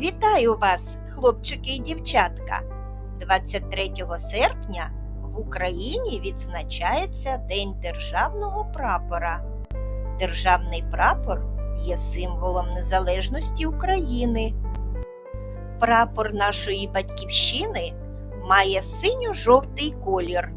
Вітаю вас, хлопчики і дівчатка! 23 серпня в Україні відзначається День державного прапора. Державний прапор є символом незалежності України. Прапор нашої батьківщини має синьо-жовтий колір.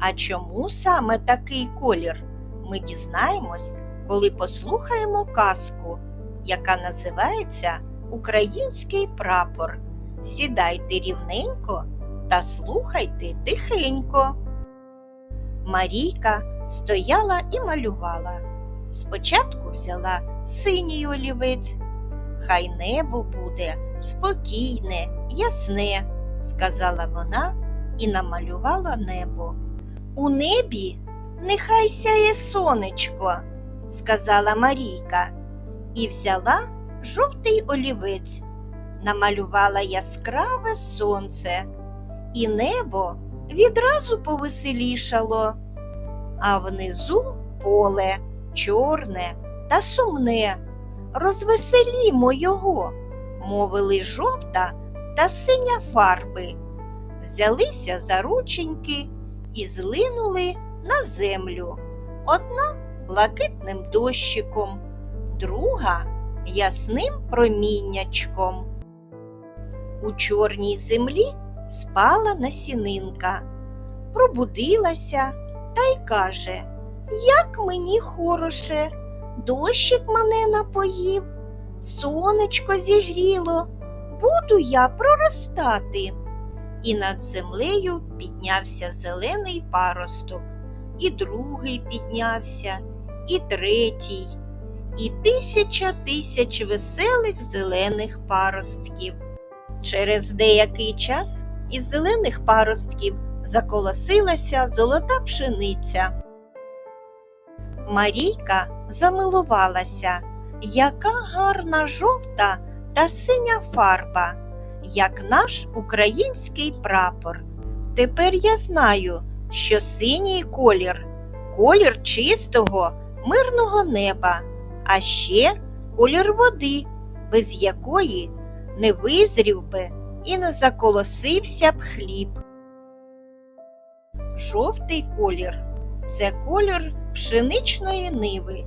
А чому саме такий колір? Ми дізнаємось, коли послухаємо казку, яка називається Український прапор. Сідайте рівненько та слухайте тихенько. Марійка стояла і малювала. Спочатку взяла синій олівець. Хай небо буде спокійне, ясне, сказала вона і намалювала небо. У небі нехай сяє сонечко, сказала Марійка, і взяла жовтий олівець, намалювала яскраве сонце, і небо відразу повеселішало, а внизу поле чорне та сумне. Розвеселімо його, мовили жовта та синя фарби. Взялися за рученьки і злинули на землю. Одна блакитним дощиком, друга ясним проміннячком. У чорній землі спала насінинка, пробудилася та й каже, як мені хороше, дощик мене напоїв, сонечко зігріло, буду я проростати. І над землею піднявся зелений паросток, і другий піднявся, і третій і тисяча тисяч веселих зелених паростків. Через деякий час із зелених паростків заколосилася золота пшениця. Марійка замилувалася, яка гарна жовта та синя фарба, як наш український прапор. Тепер я знаю, що синій колір колір чистого, мирного неба а ще колір води, без якої не визрів би і не заколосився б хліб. Жовтий колір це колір пшеничної ниви,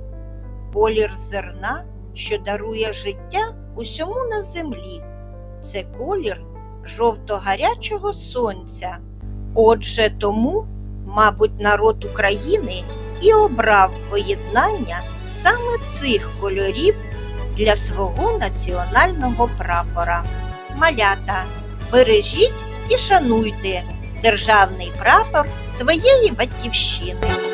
колір зерна, що дарує життя усьому на землі. Це колір жовто-гарячого сонця. Отже, тому, мабуть, народ України і обрав поєднання саме цих кольорів для свого національного прапора. Малята, бережіть і шануйте державний прапор своєї батьківщини.